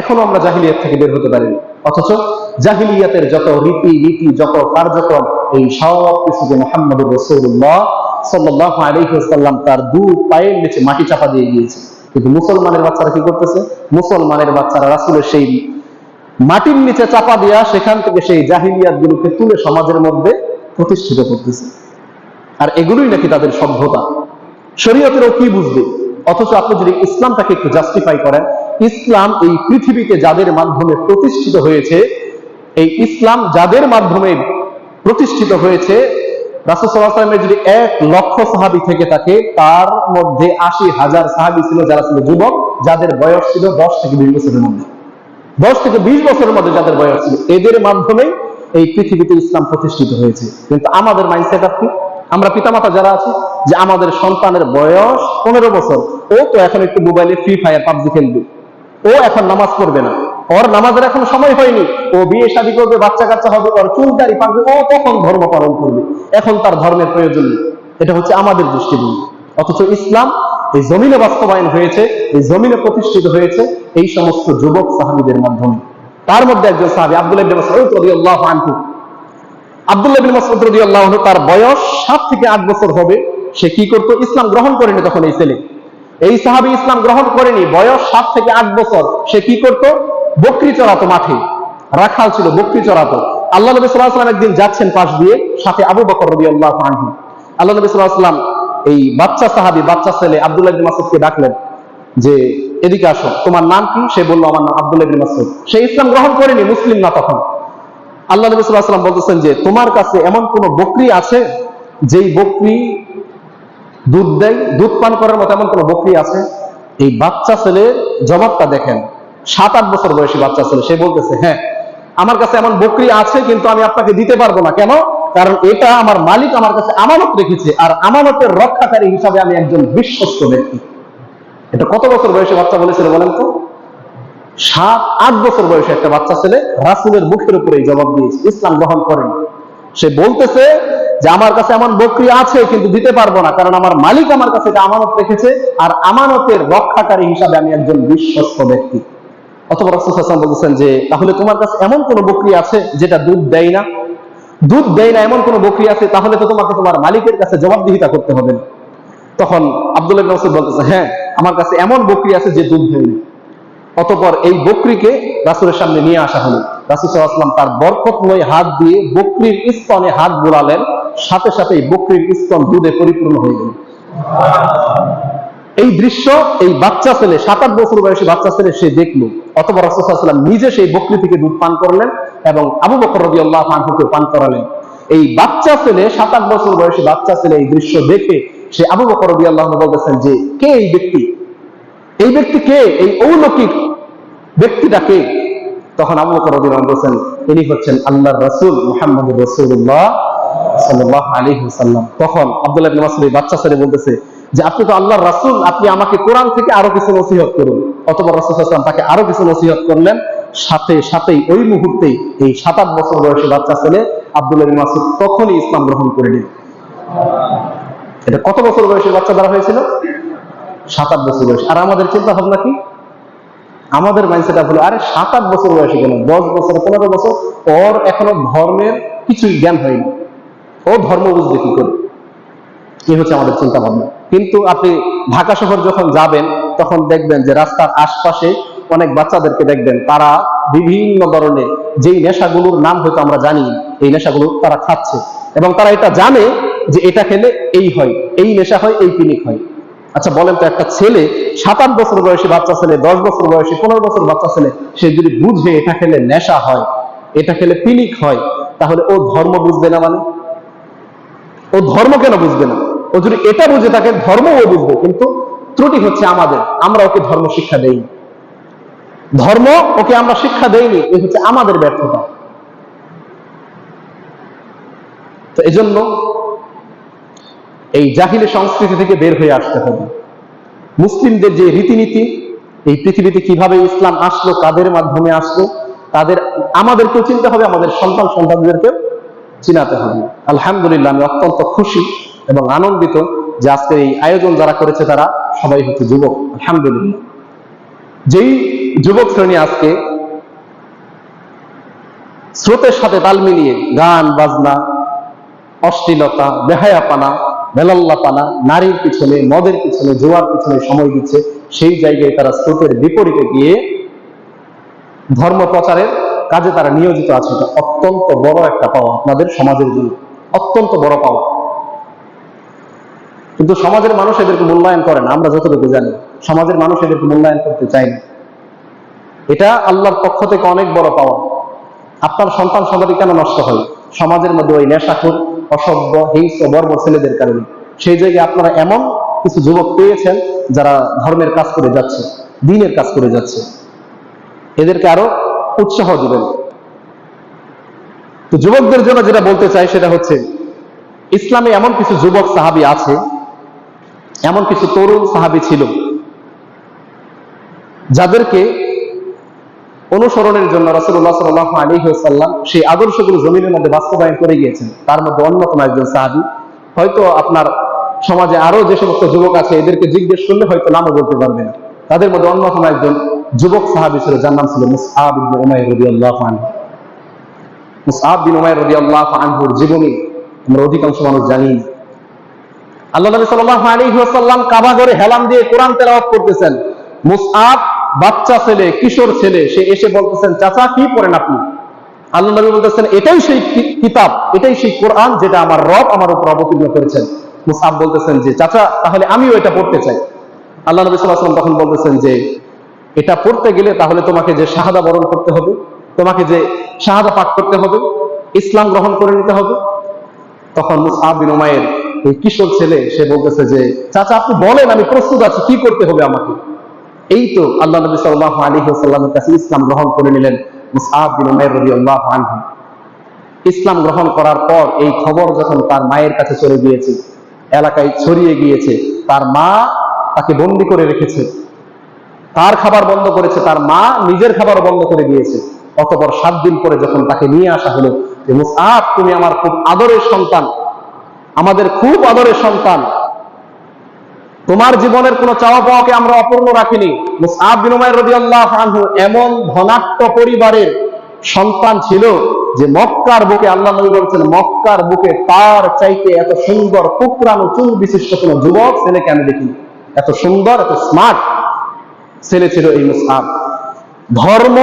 এখনও আমরা জাহিলিয়াত থেকে বের হতে পারিনি। অথচ জাহিলিয়াতের যত রীতি নীতি, যত কার্যক্রম, এই সব কিছু যে মোহাম্মদ রসুল্লাহ সাল্লাহ আলহিহাল্লাম তার দু পায়ের নিচে মাটি চাপা দিয়ে গিয়েছে। কিন্তু মুসলমানের বাচ্চারা কি করতেছে? মুসলমানের বাচ্চারা রাসুলের সেই মাটির নিচে চাপা দেওয়া সেখান থেকে সেই জাহিলিয়াত গুলোকে তুলে সমাজের মধ্যে প্রতিষ্ঠিত করতেছে। আর এগুলোই নাকি তাদের সভ্যতা। শরীয়তেরও কি বুঝবে? অথচ আপনি যদি ইসলামটাকে একটু জাস্টিফাই করেন ইসলাম এই পৃথিবীতে যাদের মাধ্যমে প্রতিষ্ঠিত হয়েছে, এই ইসলাম যাদের মাধ্যমে প্রতিষ্ঠিত হয়েছে যদি এক লক্ষ সাহাবি থেকে থাকে, তার মধ্যে আশি হাজার সাহাবি ছিল যারা ছিল যুবক, যাদের বয়স ছিল দশ থেকে বিশ বছরের মধ্যে। দশ থেকে বিশ বছরের মধ্যে যাদের বয়স ছিল, এদের মাধ্যমে এই পৃথিবীতে ইসলাম প্রতিষ্ঠিত হয়েছে। কিন্তু আমাদের মাইন্ডসেট কি? আমরা পিতামাতা যারা আছি, যে আমাদের সন্তানের বয়স পনেরো বছর, ও তো এখন একটু মোবাইলে ফ্রি ফায়ার পাবজি খেলবে। ও এখন নামাজ পড়বে না। ওর নামাজের এখন সময় হয়নি। ও বিয়ে শাদী করবে, বাচ্চা কাচ্চা হবে, ওর চুল দাড়ি পাকবে, ও তখন ধর্ম পালন করবে। এখন তার ধর্মের প্রয়োজন নেই। এটা হচ্ছে আমাদের দৃষ্টিভঙ্গি। অথচ ইসলাম এই জমিনে বাস্তবায়ন হয়েছে, এই জমিনে প্রতিষ্ঠিত হয়েছে এই সমস্ত যুবক সাহাবিদের মাধ্যমে। তার মধ্যে একজন সাহাবি আব্দুল ইবনে আনহু। আনহু, তার বয়স 7 থেকে 8 বছর হবে। সে কি করত? ইসলাম গ্রহণ করেনি তখন এই ছেলে। এই সাহাবী ইসলাম গ্রহণ করেনি, বয়স 7 থেকে 8 বছর। সে কি করত? বকরি চড়াতো মাঠে। রাখাল ছিল বকরি চড়াতো। আল্লাহ নবী সাল্লাল্লাহু আলাইহি একদিন যাচ্ছেন পাশ দিয়ে, সাথে আবু বকর রাদিয়াল্লাহু আনহু। আল্লাহ নবী সাল্লাল্লাহু আলাইহি ওয়াসাল্লাম এই বাচ্চা সাহাবী, বাচ্চা ছেলে আব্দুল্লাহ বিন মাসউদকে ডাকলেন যে, এদিকে আসো, তোমার নাম কি? সে বলল, আমার নাম আব্দুল্লাহ বিন মাসউদ। সে ইসলাম গ্রহণ করেনি, মুসলিম না তখন। আল্লাহ নবী সাল্লাল্লাহু আলাইহি ওয়াসাল্লাম বলতেছেন যে, তোমার কাছে এমন কোন বকরি আছে, যেই বকরি দুধ দেয়, দুধ পান করার মতো এমন কোন বকরি আছে? এই বাচ্চা ছেলের জবাবটা দেখেন, সাত, আট বছর বয়সী বাচ্চা ছেলে, সে বলতেছে হ্যাঁ আমার কাছে এমন বকরি আছে কিন্তু আমি আপনাকে দিতে পারব না। কেন? কারণ এটা আমার মালিক আমার কাছে আমানত রেখেছে আর আমানতের রক্ষাকারী হিসাবে আমি একজন বিশ্বস্ত ব্যক্তি। এটা কত বছর বয়সে বাচ্চা বলেছিল বলেন তো? সাত, আট বছর বয়সে একটা বাচ্চা ছেলে রাসুলের মুখের উপরে জবাব দিয়েছে, ইসলাম গ্রহণ করেন। সে বলতেছে যে আমার কাছে এমন বকরি আছে, কিন্তু দিতে পারব না, কারণ আমার মালিক আমার কাছে এটা আমানত রেখেছে, আর আমানতের রক্ষাকারী হিসাবে আমি একজন বিশ্বস্ত ব্যক্তি। অথবা রসুল হাসান বলতেছেন যে, তাহলে তোমার কাছে এমন কোন বকরি আছে যেটা দুধ দেয় না? দুধ দেয় না এমন কোন বকরি আছে, তাহলে তো তোমাকে তোমার মালিকের কাছে জবাবদিহিতা করতে হবে না। তখন আব্দুল্লাহ মাসউদ বলতেছে হ্যাঁ আমার কাছে এমন বকরি আছে যে দুধ দেয় না। অতপর এই বকরিকে রাসুলের সামনে নিয়ে আসা হলো। রাসুল সাল্লাম তার বরকতময় হাত দিয়ে বকরির স্তনে হাত বোলালেন। সাথে সাথে বকরির স্তন দুধে পরিপূর্ণ হয়ে গেল। এই দৃশ্য, এই বাচ্চা ছেলে সাত আট বছর বয়সী বাচ্চা ছেলে সে দেখল, অথবা রাসুসাল্লাম নিজে সেই বকরি থেকে দুধ পান করলেন এবং আবু বকর রবি আল্লাহ পানকে পান করালেন। এই বাচ্চা ছেলে সাত আট বছর বয়সী বাচ্চা ছেলে এই দৃশ্য দেখে সে আবু বকর রবি আল্লাহ বলতেছেন যে, কে এই ব্যক্তি? এই ব্যক্তি কে? এই অলৌকিক ব্যক্তিটা কে? তখন আবু বকর রবি আল্লাহ বলছেন ইনি হচ্ছেন আল্লাহ রসুল মুহাম্মদ রাসূলুল্লাহ। তখন বাচ্চা বলতেছে যে, আপনি তো আল্লাহর রাসূল, আপনি আমাকে কোরআন থেকে আরও কিছু নসিহত করুন। অতঃপর রাসূল সাল্লাল্লাহু আলাইহি ওয়াসাল্লাম তাকে আরও কিছু নসিহত করলেন। সাথে, সাথেই ওই মুহূর্তেই এই সাত আট বছর বয়সী বাচ্চা ছেলে মাসউদ তখনই ইসলাম গ্রহণ করে নিল। এটা কত বছর বয়সী বাচ্চা দ্বারা হয়েছিল? সাত আট বছর বয়স। আর আমাদের চিন্তা ভাবনা কি? আমাদের মাইন্ডসেট হলো, আরে সাত আট বছর বয়সে কেন? দশ বছর, পনেরো বছর? ওর এখনও ধর্মের কিছুই জ্ঞান হয়নি। ও ধর্ম বুঝবে কি করে? এই হচ্ছে আমাদের চিন্তা ভাবনা কিন্তু আপনি ঢাকা শহর যখন যাবেন, তখন দেখবেন যে রাস্তার আশপাশে অনেক বাচ্চাদেরকে দেখবেন, তারা বিভিন্ন ধরনের যেই নেশাগুলোর নাম হয়তো আমরা জানি, এই নেশাগুলো তারা খাচ্ছে। এবং তারা এটা জানে যে এটা খেলে এই হয়, এই নেশা হয়, এই পিনিক হয়। আচ্ছা বলেন তো একটা ছেলে সাত আট বছর বয়সী বাচ্চা ছেলে, দশ বছর বয়সী, পনেরো বছর বাচ্চা ছেলে, সে যদি বুঝে এটা খেলে নেশা হয়, এটা খেলে পিনিক হয়, তাহলে ও ধর্ম বুঝবে না মানে? ও ধর্ম কেন বুঝবে না? ও যদি এটা বুঝে থাকে ধর্ম ও বুঝবে, কিন্তু ত্রুটি হচ্ছে আমাদের। আমরা ওকে ধর্ম শিক্ষা দেইনি। ধর্ম ওকে আমরা শিক্ষা দেইনি, এ হচ্ছে আমাদের ব্যর্থতা। তো এজন্য এই জাহিলি সংস্কৃতি থেকে বের হয়ে আসতে হবে। মুসলিমদের যে রীতিনীতি, এই পৃথিবীতে কীভাবে ইসলাম আসলো, কাদের মাধ্যমে আসলো, তাদের, আমাদেরকেও চিনতে হবে, আমাদের সন্তান সন্তানদেরকেও চিনাতে হবে। আলহামদুলিল্লাহ, আমি অত্যন্ত খুশি এবং আনন্দিত যে আজকের এই আয়োজন যারা করেছে তারা সবাই হচ্ছে যুবক। আলহামদুলিল্লাহ। যেই যুবক শ্রেণি আজকে স্রোতের সাথে তাল মিলিয়ে গান, বাজনা, অশ্লীলতা, বেহায়াপানা, বেলাল্লাপানা, নারীর পিছনে, মদের পিছনে, জোয়ার পিছনে সময় দিচ্ছে, সেই জায়গায় তারা স্রোতের বিপরীতে গিয়ে ধর্ম প্রচারের কাজে তারা নিয়োজিত আছে। এটা অত্যন্ত বড় একটা পাওয়া আপনাদের সমাজের জন্য। অত্যন্ত বড় পাওয়া। কিন্তু সমাজের মানুষ এদেরকে মূল্যায়ন করে না, আমরা যতটুকু জানি। সমাজের মানুষ এদেরকে মূল্যায়ন করতে চায় না। এটা আল্লাহর পক্ষ থেকে অনেক বড় পাওয়া। আপনার সন্তান সন্ততি কেন নষ্ট হয়? সমাজের মধ্যে ওই নেশাখোর, অসভ্য, হিংস্র বর্ব ছেলেদের কারণে। সেই জায়গায় আপনারা এমন কিছু যুবক পেয়েছেন যারা ধর্মের কাজ করে যাচ্ছে, দিনের কাজ করে যাচ্ছে। এদেরকে আরও উৎসাহ দিবেন। তো যুবকদের জন্য যেটা বলতে চাই সেটা হচ্ছে, ইসলামে এমন কিছু যুবক সাহাবি আছে, এমন কিছু তরুণ সাহাবি ছিল, যাদেরকে অনুসরণের জন্য রাসুল্লাহ সাল্লাহ আলী সাল্লাম সেই আদর্শগুলো জমিনের মধ্যে বাস্তবায়ন করে গিয়েছেন। তার মধ্যে অন্যতম একজন সাহাবি। হয়তো আপনার সমাজে আরও যে সমস্ত যুবক আছে, এদেরকে জিজ্ঞেস করলে হয়তো নামও বলতে পারবে না। তাদের মধ্যে অন্যতম একজন যুবক সাহাবি ছিল, যার নাম ছিল জীবনী আমরা অধিকাংশ মানুষ জানি। আল্লাহ কাবা হেলাম দিয়ে কোরআন তেলাওয়াত করতেছেন। মুসআব বাচ্চা ছেলে, কিশোর ছেলে, সে এসে বলতেছেন, চাচা, কি পড়েন আপনি? আল্লাহ নবী বলতেছেন, এটাই সেই কিতাব, এটাই সেই কোরআন যেটা আমার রব আমার উপর অবতীর্ণ করেছেন। মুসআব বলতেছেন যে, চাচা, তাহলে আমিও এটা পড়তে চাই। আল্লাহ নবী তখন বলতেছেন যে এটা পড়তে গেলে তাহলে তোমাকে যে শাহাদা বরণ করতে হবে, তোমাকে যে শাহাদা পাঠ করতে হবে, ইসলাম গ্রহণ করে নিতে হবে। তখন মুসআব বিন উমাইর, এই কিশোর ছেলে, সে বলতেছে যে, চাচা, আপনি বলেন, আমি প্রস্তুত আছি, কি করতে হবে আমাকে? এই তো আল্লাহ নবী সাল্লাল্লাহু আলাইহি ওয়াসাল্লামের কাছে ইসলাম গ্রহণ করে নিলেন মুসআব বিন উমাইর রাদিয়াল্লাহু আনহু। ইসলাম গ্রহণ করার পর এই খবর যখন তার মায়ের কাছে চলে গিয়েছে, এলাকায় ছড়িয়ে গিয়েছে, তার মা তাকে বন্দি করে রেখেছে। তার খাবার বন্ধ করেছে, তার মা নিজের খাবার বন্ধ করে দিয়েছে। অতপর সাত দিন পরে যখন তাকে নিয়ে আসা হলো যে মুসআব তুমি আমার খুব আদরের সন্তান, আমাদের খুব আদরের সন্তান, তোমার জীবনের কোন চাওয়া পাওয়াকে আমরা অপূর্ণ রাখিনি। মুসআব বিন উমাইর রাদিয়াল্লাহু আনহু এমন ধনাট্য পরিবারের সন্তান ছিল যে, মক্কার বুকে আল্লাহ নবী বলছেন, মক্কার বুকে তার চাইতে এত সুন্দর কুকরানো চুল বিশিষ্ট কোন যুবক ছেলেকে আমি দেখি এত সুন্দর, এত স্মার্ট ছেলে ছিল এই মুসআব ধর্ম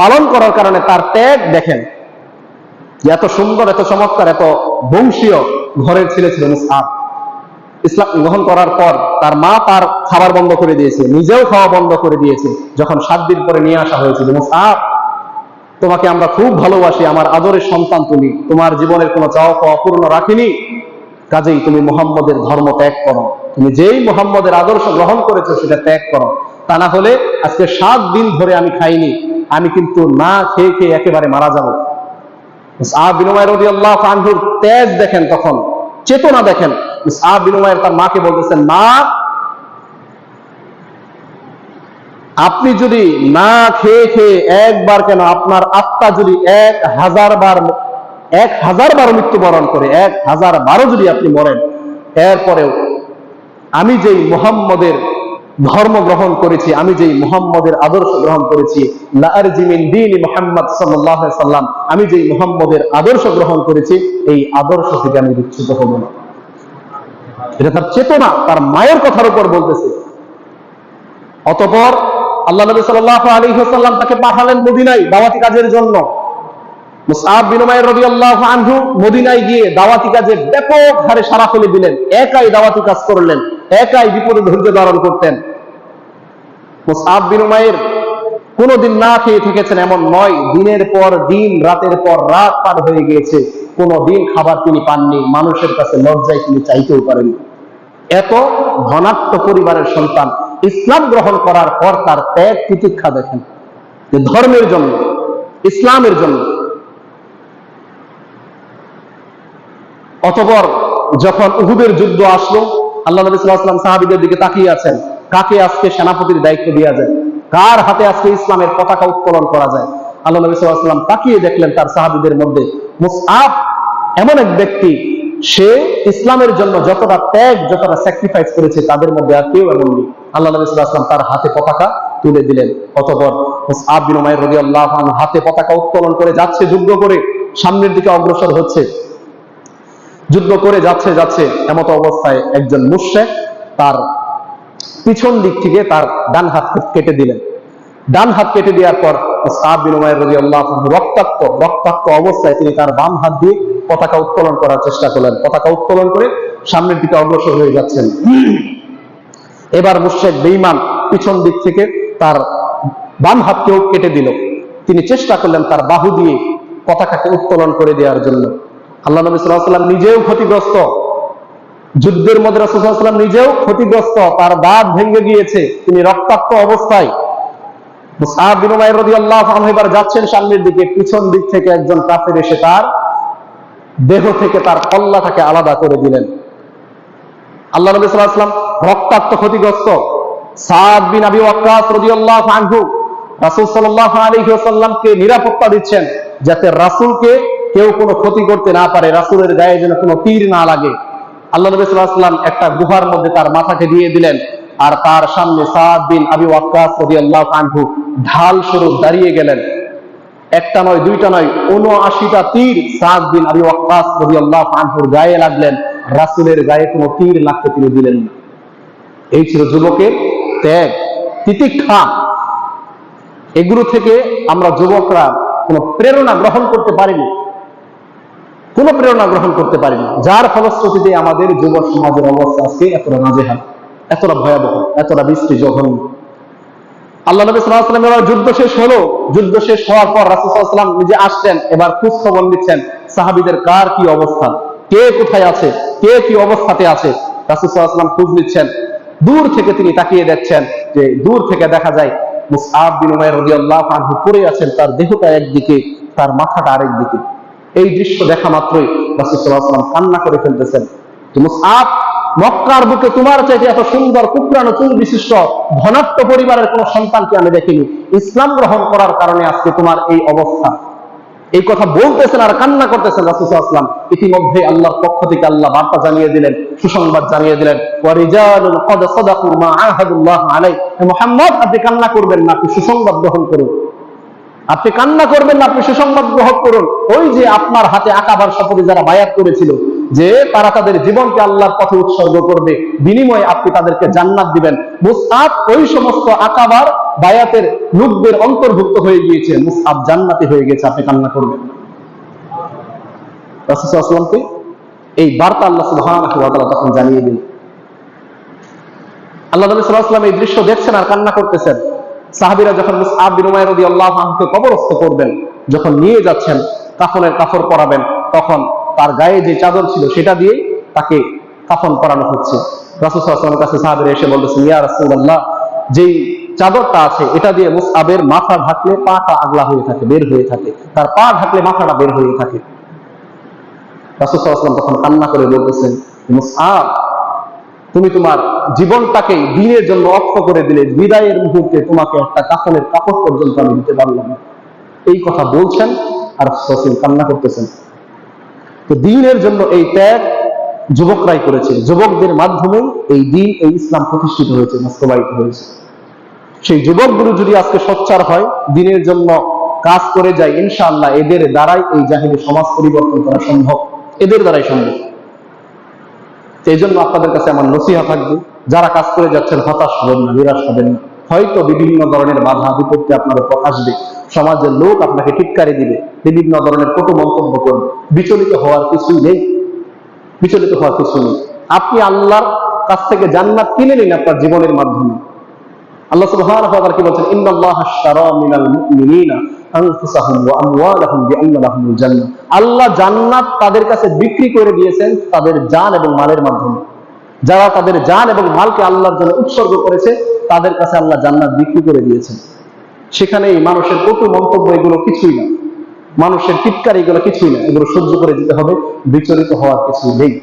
পালন করার কারণে তার ত্যাগ দেখেন এত সুন্দর, এত চমৎকার, এত বংশীয় ঘরের ছেলে ছিল মুসআব ইসলাম গ্রহণ করার পর তার মা তার খাবার বন্ধ করে দিয়েছে, নিজেও খাওয়া বন্ধ করে দিয়েছে, যখন সাত দিন পরে নিয়ে আসা হয়েছিল মুসআব তোমাকে আমরা খুব ভালোবাসি, আমার আদরের সন্তান তুমি, তোমার জীবনের কোনো চাওয়া পাওয়া পূর্ণ রাখিনি। কাজেই তুমি মোহাম্মদের ধর্ম ত্যাগ করো। তুমি যেই মোহাম্মদের আদর্শ গ্রহণ করেছ সেটা ত্যাগ করো। তা না হলে আজকে সাত দিন ধরে আমি খাইনি, আমি কিন্তু না খেয়ে খেয়ে একেবারে মারা যাব। তেজ দেখেন তখন, চেতনা দেখেন। মুসআব বিন তার মাকে বলতেছেন, মা, আপনি যদি না খেয়ে খেয়ে একবার কেন আপনার আত্মা যদি এক হাজার বার, এক হাজার বার মৃত্যুবরণ করে, এক হাজার বারো যদি আপনি মরেন, এরপরেও আমি যেই মুহাম্মদের ধর্ম গ্রহণ করেছি, আমি যেই মুহাম্মদের আদর্শ গ্রহণ করেছি আমি যেই মুহাম্মদের আদর্শ গ্রহণ করেছি, এই আদর্শ থেকে আমি বিচ্যুত হব না। এটা তার চেতনা, তার মায়ের কথার উপর বলতেছে। অতঃপর আল্লাহ নবী সাল্লাল্লাহু আলাইহি ওয়াসাল্লাম তাকে পাঠালেন মদিনায় দাওয়াতি কাজের জন্য। মদিনায় গিয়ে দাওয়াতি কাজে ব্যাপক হারে সারা ফেলে দিলেন, একাই দাওয়াতি কাজ করলেন। একাই বিপদে ধৈর্য ধারণ করতেন। মুসআব বিন উমাইর না খেয়ে থেকেছেন এমন নয়, দিনের পর দিন, রাতের পর রাত পার হয়ে গিয়েছে। কোনোদিন খাবার তিনি পাননি, মানুষের কাছে লজ্জায় তিনি চাইতেও পারেননি। এত ধনাত্ম পরিবারের সন্তান ইসলাম গ্রহণ করার পর তার ত্যাগ তিতিক্ষা দেখেন ধর্মের জন্য, ইসলামের জন্য। অতপর যখন উহুদের যুদ্ধ আসলো আল্লাহ নবী ওয়াসাল্লাম সাহাবীদের দিকে তাকিয়ে আছেন। কাকে আজকে সেনাপতির দায়িত্ব দেওয়া যায়? কার হাতে আজকে ইসলামের পতাকা উত্তোলন করা যায়? আল্লাহ নবী ওয়াসাল্লাম তাকিয়ে দেখলেন তার সাহাবীদের মধ্যে মুসআব এমন এক ব্যক্তি, সে ইসলামের জন্য যতটা ত্যাগ, যতটা স্যাক্রিফাইস করেছে, তাদের মধ্যে আর কেউ এমন নেই। আল্লাহ নবী ওয়াসাল্লাম তার হাতে পতাকা তুলে দিলেন। অতপর মুসআব বিন উমাইর রাদিয়াল্লাহু হাতে পতাকা উত্তোলন করে যাচ্ছে, যুদ্ধ করে সামনের দিকে অগ্রসর হচ্ছে। যুদ্ধ করে যাচ্ছে যাচ্ছে এমত অবস্থায় একজন মুশরিক তার পিছন দিক থেকে তার ডান হাত কেটে দিলেন। ডান হাত কেটে দেওয়ার পর রক্তাক্ত রক্তাক্ত অবস্থায় তিনি তার বাম হাত দিয়ে পতাকা উত্তোলন করার চেষ্টা করলেন। পতাকা উত্তোলন করে সামনের দিকে অগ্রসর হয়ে যাচ্ছেন। এবার মুশরিক বেঈমান পিছন দিক থেকে তার বাম হাতকেও কেটে দিল। তিনি চেষ্টা করলেন তার বাহু দিয়ে পতাকাকে উত্তোলন করে দেওয়ার জন্য। আল্লাহ নবী ওয়াসাল্লাম নিজেও ক্ষতিগ্রস্ত। যুদ্ধের মধ্যে রাসূলুল্লাহ নিজেও ক্ষতিগ্রস্ত, তার দাঁত ভেঙে গিয়েছে, তিনি রক্তাক্ত অবস্থায়। যাচ্ছেন সামনের দিকে, পিছন দিক থেকে একজন কাফের এসে তার দেহ থেকে তার কল্লাটাকে আলাদা করে দিলেন। আল্লাহ নবী ওয়াসাল্লাম রক্তাক্ত ক্ষতিগ্রস্ত। সাদ বিন আবি রাসূল সাল্লাল্লাহু আলাইহি ওয়াসাল্লামকে নিরাপত্তা দিচ্ছেন, যাতে রাসূলকে কেউ কোনো ক্ষতি করতে না পারে, রাসূলের গায়ে যেন কোনো তীর না লাগে। আল্লাহ নবী আলাইহি একটা গুহার মধ্যে তার মাথাকে দিয়ে দিলেন আর তার সামনে সাদ বিন আবি ওয়াক্কাস রাদিয়াল্লাহু আনহু ঢাল স্বরূপ দাঁড়িয়ে গেলেন। একটা নয়, দুইটা নয় উনআশিটা তীর সাদ বিন আবি ওয়াক্কাস রাদিয়াল্লাহু আনহুর গায়ে লাগলেন। রাসূলের গায়ে কোনো তীর লাগতে তিনি দিলেন না। এই ছিল যুবকের ত্যাগ, তিতিক্ষা। এগুলো থেকে আমরা যুবকরা কোনো প্রেরণা গ্রহণ করতে পারিনি। কোনো প্রেরণা গ্রহণ করতে পারিনি যার ফলশ্রুতিতে আমাদের যুব সমাজের অবস্থা আজকে এতটা নাজেহাল, এতটা ভয়াবহ, এতটা বৃষ্টি জঘন্য। আল্লাহ নবী এবার যুদ্ধ শেষ হলো। যুদ্ধ শেষ হওয়ার পর ওয়াসাল্লাম নিজে আসলেন এবার খোঁজ খবর নিচ্ছেন, সাহাবীদের কার কি অবস্থা কে কোথায় আছে, কে কি অবস্থাতে আছে। ওয়াসাল্লাম খোঁজ নিচ্ছেন। দূর থেকে তিনি তাকিয়ে দেখছেন যে দূর থেকে দেখা যায় মুসআব বিন উমাইর রাদিয়াল্লাহু আনহু পড়ে আছেন, তার দেহটা একদিকে, তার মাথাটা আরেক দিকে এই দৃশ্য দেখা মাত্রই ওয়াসাল্লাম কান্না করে ফেলতেছেন। মক্কার বুকে তোমার চাইতে এত সুন্দর কুকরানো চুল বিশিষ্ট পরিবারের কোন সন্তানকে আমি দেখিনি। ইসলাম গ্রহণ করার কারণে আজকে তোমার এই অবস্থা। এই কথা বলতেছেন আর কান্না করতেছেন ইতিমধ্যে আল্লাহর পক্ষ থেকে আল্লাহ বার্তা জানিয়ে দিলেন, সুসংবাদ জানিয়ে দিলেন মুহাম্মদ, আপনি কান্না করবেন না, আপনি সুসংবাদ গ্রহণ করুন। আপনি কান্না করবেন না, আপনি সুসংবাদ গ্রহণ করুন। ওই যে আপনার হাতে আকাবার শপথে যারা বায়াত করেছিল, যে তারা তাদের জীবনকে আল্লাহর পথে উৎসর্গ করবে, বিনিময়ে আপনি তাদেরকে জান্নাত দিবেন। মুসআব ওই সমস্ত আকাবার বায়াতের লোকদের অন্তর্ভুক্ত হয়ে গিয়েছে। মুসআব জান্নাতি হয়ে গেছে, আপনি কান্না করবেন রাসূলকে এই বার্তা আল্লাহ সুবহানাহু তখন জানিয়ে দিলেন। আল্লাহ আলাইহি ওয়াসাল্লাম এই দৃশ্য দেখছেন আর কান্না করতেছেন। সাহাবীরা যখন মুসআব বিন উমাইর রাদিয়াল্লাহু আনহুকে কবরস্থ করবেন, যখন নিয়ে যাচ্ছেন কাফনের কাফর পরাবেন, তখন তার গায়ে যে চাদর ছিল সেটা দিয়ে তাকে কাফন পরানো হচ্ছে। রাসূল সাল্লাল্লাহু আলাইহি কাছে সাহাবীরা এসে ইয়া রাসূলুল্লাহ, যেই চাদরটা আছে, এটা দিয়ে মুসআবের মাথা ঢাকলে পাটা আগলা হয়ে থাকে, বের হয়ে থাকে। তার পা ঢাকলে মাথাটা বের হয়ে থাকে। রাসূল সাল্লাল্লাহু আলাইহি তখন কান্না করে বলতেছেন, মুসআব তুমি তোমার জীবনটাকে দিনের জন্য অক্ষ করে দিলে, বিদায়ের মুহূর্তে তোমাকে একটা কাফনের কাপড় পর্যন্ত আমি দিতে পারলাম এই কথা বলছেন আর সসিল কান্না করতেছেন। তো দিনের জন্য এই ত্যাগ যুবকরাই করেছে। যুবকদের মাধ্যমে এই দিন, এই ইসলাম প্রতিষ্ঠিত হয়েছে, বাস্তবায়িত হয়েছে। সেই যুবকগুলো যদি আজকে সোচ্চার হয়, দিনের জন্য কাজ করে যায়, ইনশাআল্লাহ এদের দ্বারাই এই জাহিনী সমাজ পরিবর্তন করা সম্ভব। এদের দ্বারাই সম্ভব। এই জন্য আপনাদের কাছে আমার নসিহা থাকবে, যারা কাজ করে যাচ্ছেন, হতাশ হবেন না, নিরাশ হবেন না। হয়তো বিভিন্ন ধরনের বাধা, বিপত্তি আপনার উপর আসবে। সমাজের লোক আপনাকে টিটকারি দিবে, বিভিন্ন ধরনের কটু মন্তব্য করবে। বিচলিত হওয়ার কিছুই নেই। বিচলিত হওয়ার কিছু নেই। আপনি আল্লাহর কাছ থেকে জান্নাত কিনে নিন আপনার জীবনের মাধ্যমে। আল্লাহ সুবহানাহু কি বলছেন? ইন্নাল্লাহা আশতারা মিনাল মুমিনিনা। আল্লাহ জান্নাত তাদের কাছে বিক্রি করে দিয়েছেন তাদের জান এবং মালের মাধ্যমে। যারা তাদের জান এবং মালকে আল্লাহর জন্য উৎসর্গ করেছে, তাদের কাছে আল্লাহ জান্নাত বিক্রি করে দিয়েছেন। সেখানে এই মানুষের কত মন্তব্য এগুলো কিছুই না। মানুষের টিটকার এগুলো কিছুই না। এগুলো সহ্য করে দিতে হবে, বিচলিত হওয়ার কিছু নেই।